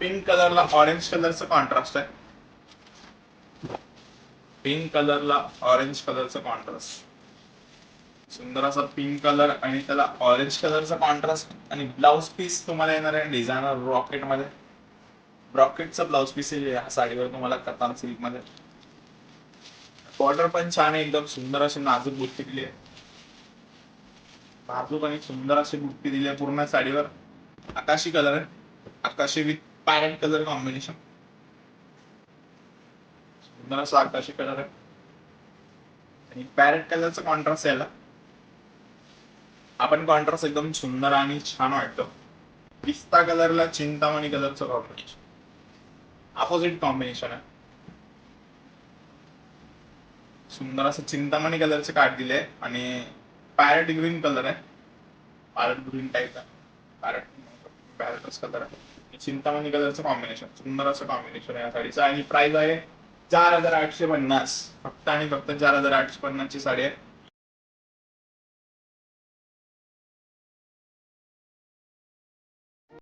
Pink कलरला orange कलरचा contrast आहे. पिंक कलरला ऑरेंज कलरचा कॉन्ट्रास्ट सुंदर असा पिंक कलर आणि त्याला ऑरेंज कलरचा कॉन्ट्रास्ट आणि ब्लाउज पीस तुम्हाला येणार आहे डिझायनर रॉकेटमध्ये. रॉकेटचा ब्लाउज पीस आहे साडीवर तुम्हाला कतान सिल्कमध्ये बॉर्डर पण छान आहे एकदम सुंदर अशी नाजूक बुट्टी दिली आहे. नाजूक आणि सुंदर अशी बुट्टी दिली आहे पूर्ण साडीवर. आकाशी कलर आहे. आकाशी विथ पॅरेट कलर कॉम्बिनेशन सुंदर असा आकाशी कलर आहे. आणि पॅरेट कलरचा कॉन्ट्रास्ट यायला. आपण कॉन्ट्रास्ट एकदम सुंदर आणि छान वाटतो. पिस्ता कलरला चिंतामणी कलरचं कॉम्बिनेशन अपोजिट कॉम्बिनेशन आहे. सुंदर असं चिंतामणी कलरचे कार्ड दिले आणि पॅरेट ग्रीन कलर आहे. पॅरेट ग्रीन टाईप आहे. पॅरेट पॅरेटच कलर आहे. चिंतामणी कलरचं कॉम्बिनेशन सुंदर असं कॉम्बिनेशन आहे या साडीचं. आणि प्राइस आहे चार हजार आठशे पन्नास. फक्त आणि फक्त चार हजार आठशे पन्नास ची साडी आहे.